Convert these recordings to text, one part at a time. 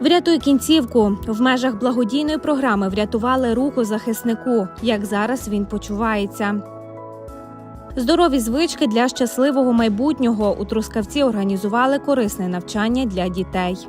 Врятуй кінцівку в межах благодійної програми врятували руку захиснику. Як зараз він почувається. Здорові звички для щасливого майбутнього у Трускавці організували корисне навчання для дітей.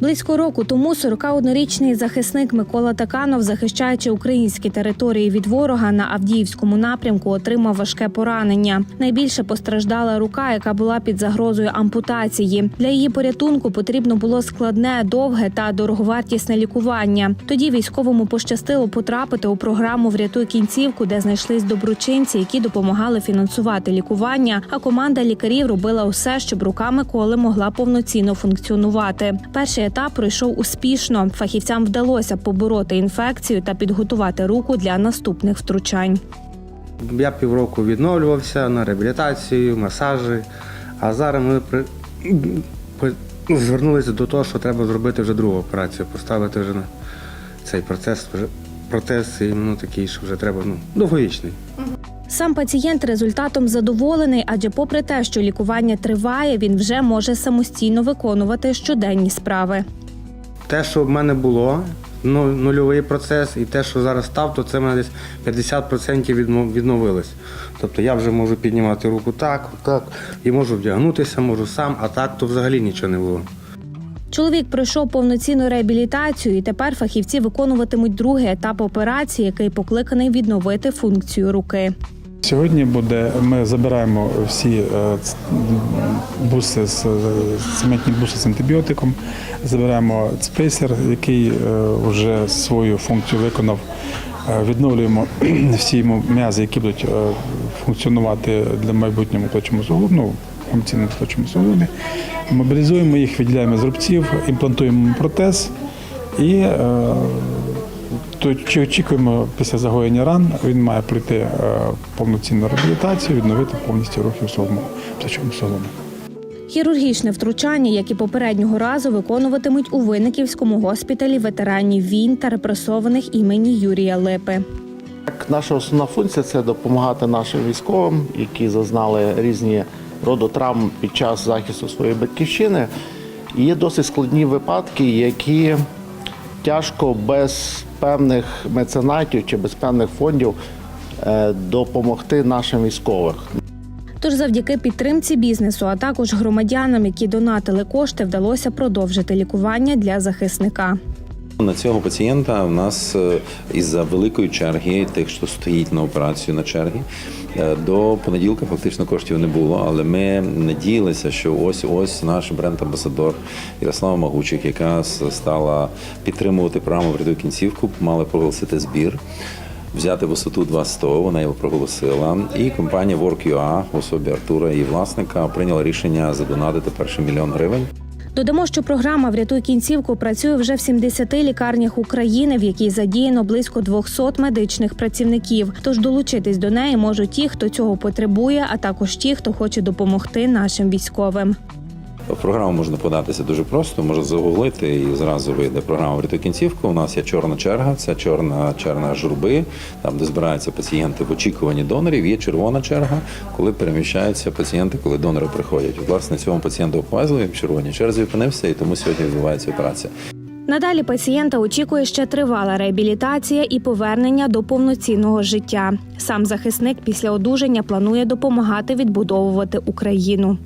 Близько року тому 41-річний захисник Микола Таканов, захищаючи українські території від ворога на Авдіївському напрямку, отримав важке поранення. Найбільше постраждала рука, яка була під загрозою ампутації. Для її порятунку потрібно було складне, довге та дороговартісне лікування. Тоді військовому пощастило потрапити у програму Врятуй кінцівку, де знайшлись доброчинці, які допомагали фінансувати лікування. А команда лікарів робила усе, щоб рука Миколи могла повноцінно функціонувати. Перший етап пройшов успішно. Фахівцям вдалося побороти інфекцію та підготувати руку для наступних втручань. Я півроку відновлювався на реабілітацію, масажі. А зараз ми ну, звернулися до того, що треба зробити вже другу операцію, поставити вже на цей процес, вже протез іменно такий, що вже треба ну, довговічний. Сам пацієнт результатом задоволений, адже, попри те, що лікування триває, він вже може самостійно виконувати щоденні справи. Те, що в мене було, ну, нульовий процес, і те, що зараз став, то це в мене десь 50% відно- відновилось. Тобто я вже можу піднімати руку так, так, і можу вдягнутися, можу сам, а так то взагалі нічого не було. Чоловік пройшов повноцінну реабілітацію, і тепер фахівці виконуватимуть другий етап операції, який покликаний відновити функцію руки. Сьогодні буде. Ми забираємо всі е, буси з цементні буси з антибіотиком. Забираємо спейсер, який е, вже свою функцію виконав. Е, Відновлюємо всі м'язи, які будуть е, функціонувати для майбутнього плечому суглобу, ну, функційному плечому суглобі. Мобілізуємо їх, виділяємо з рубців, імплантуємо протез і е, то чи очікуємо після загоєння ран, він має пройти е, повноцінну реабілітацію, відновити повністю рухи в своєму плечовому суглобі. Хірургічне втручання, як і попереднього разу, виконуватимуть у Винниківському госпіталі ветеранів війн та репресованих імені Юрія Липи. Наша основна функція це допомагати нашим військовим, які зазнали різні роду травм під час захисту своєї батьківщини. І є досить складні випадки, які тяжко без певних меценатів чи без певних фондів е, допомогти нашим військовим. Тож, завдяки підтримці бізнесу, а також громадянам, які донатили кошти, вдалося продовжити лікування для захисника. На цього пацієнта у нас е, із-за великої черги, тих, що стоїть на операцію на чергі, е, до понеділка фактично коштів не було. Але ми надіялися, що ось ось наш бренд-амбасадор Ярослава Магучик, яка стала підтримувати програму «Врятуй кінцівку, мала проголосити збір. Взяти висоту 200, вона його проголосила. І компанія Work.ua в особі Артура і власника прийняла рішення задонатити перший мільйон гривень. Додамо, що програма Врятуй кінцівку працює вже в 70 лікарнях України, в якій задіяно близько 200 медичних працівників. Тож долучитись до неї можуть ті, хто цього потребує, а також ті, хто хоче допомогти нашим військовим. В програму можна податися дуже просто, можна загуглити і зразу вийде програма «Врятуй кінцівку. У нас є чорна черга, це чорна черга журби, там де збираються пацієнти в очікуванні донорів. Є червона черга, коли переміщаються пацієнти, коли донори приходять. Власне, цьому пацієнту повезли в червоній черзі опинився, і тому сьогодні відбувається операція. Надалі пацієнта очікує ще тривала реабілітація і повернення до повноцінного життя. Сам захисник після одужання планує допомагати відбудовувати Україну.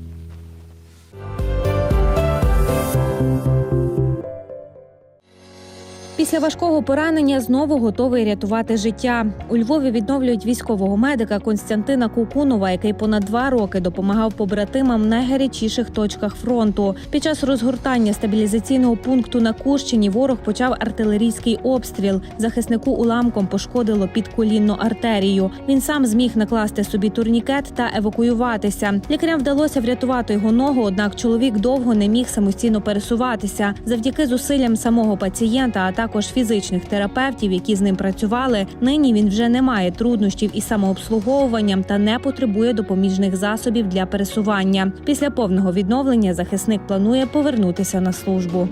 Після важкого поранення знову готовий рятувати життя. У Львові відновлюють військового медика Константина Кукунова, який понад два роки допомагав побратимам в найгарячіших точках фронту. Під час розгортання стабілізаційного пункту на Курщині ворог почав артилерійський обстріл. Захиснику уламком пошкодило підколінну артерію. Він сам зміг накласти собі турнікет та евакуюватися. Лікарям вдалося врятувати його ногу, однак чоловік довго не міг самостійно пересуватися. Завдяки зусиллям самого пацієнта, а також фізичних терапевтів, які з ним працювали. Нині він вже не має труднощів із самообслуговуванням та не потребує допоміжних засобів для пересування. Після повного відновлення захисник планує повернутися на службу.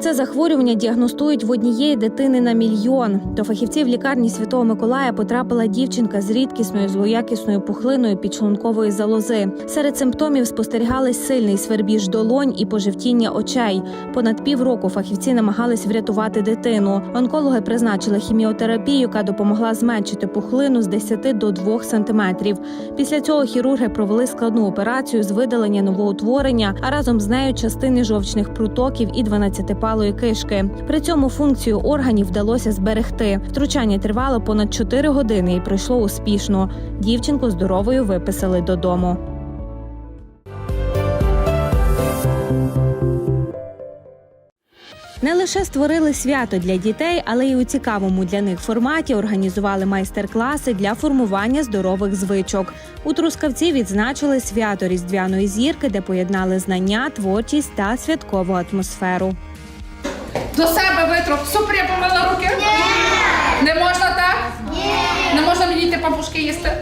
Це захворювання діагностують в однієї дитини на мільйон. До фахівців лікарні Святого Миколая потрапила дівчинка з рідкісною злоякісною пухлиною підшлункової залози. Серед симптомів спостерігались сильний свербіж долонь і пожевтіння очей. Понад півроку фахівці намагались врятувати дитину. Онкологи призначили хіміотерапію, яка допомогла зменшити пухлину з 10 до 2 сантиметрів. Після цього хірурги провели складну операцію з видалення новоутворення, а разом з нею частини жовчних прутоків і 12-палої кишки. При цьому функцію органів вдалося зберегти. Втручання тривало понад 4 години і пройшло успішно. Дівчинку здоровою виписали додому. Не лише створили свято для дітей, але й у цікавому для них форматі організували майстер-класи для формування здорових звичок. У Трускавці відзначили свято різдвяної зірки, де поєднали знання, творчість та святкову атмосферу. До себе витру. Супер, я помила руки? Ні! Не можна так? Ні! Не можна мені йти пампушки їсти?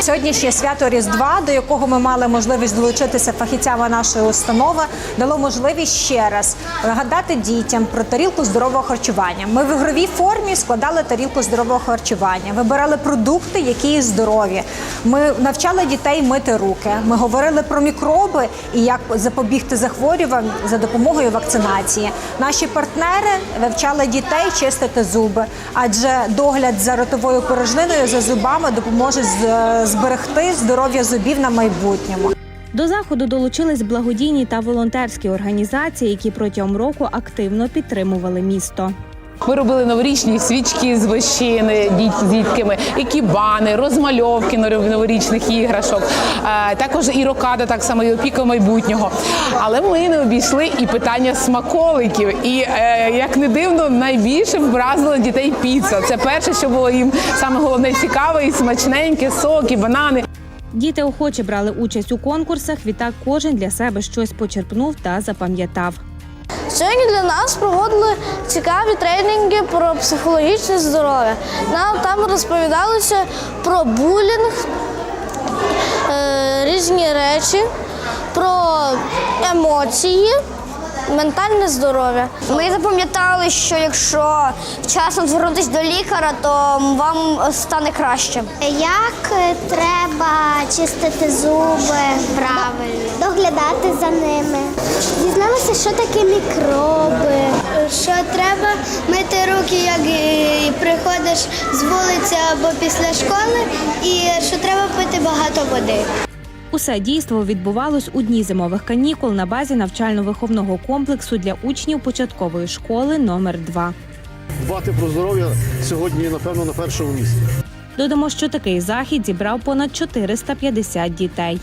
Сьогоднішнє свято Різдва, до якого ми мали можливість долучитися фахівцями нашої установи, дало можливість ще раз нагадати дітям про тарілку здорового харчування. Ми в ігровій формі складали тарілку здорового харчування, вибирали продукти, які здорові. Ми навчали дітей мити руки. Ми говорили про мікроби і як запобігти захворюванням за допомогою вакцинації. Наші партнери вивчали дітей чистити зуби, адже догляд за ротовою порожниною за зубами допоможе з- зберегти здоров'я зубів на майбутньому. До заходу долучились благодійні та волонтерські організації, які протягом року активно підтримували місто. Ми робили новорічні свічки з вощини з дітками, екібани, розмальовки нор- новорічних іграшок. Е, Також і рокада, так само і опіка майбутнього. Але ми не обійшли і питання смаколиків. І е, як не дивно, найбільше вразила дітей піца. Це перше, що було їм саме головне цікаве і смачненьке, соки, банани. Діти охоче брали участь у конкурсах. Відтак кожен для себе щось почерпнув та запам'ятав. Сьогодні для нас проводили цікаві тренінги про психологічне здоров'я. Нам там розповідалося про булінг, е, різні речі, про емоції, ментальне здоров'я. Ми запам'ятали, що якщо вчасно звернутися до лікаря, то вам стане краще. Як треба чистити зуби правильно, доглядати за ними. Дізналися, що таке мікроби. Що треба мити руки, як приходиш з вулиці або після школи, і що треба пити багато води. Усе дійство відбувалось у дні зимових канікул на базі навчально-виховного комплексу для учнів початкової школи номер 2 Дбати про здоров'я сьогодні, напевно, на першому місці. Додамо, що такий захід зібрав понад 450 дітей.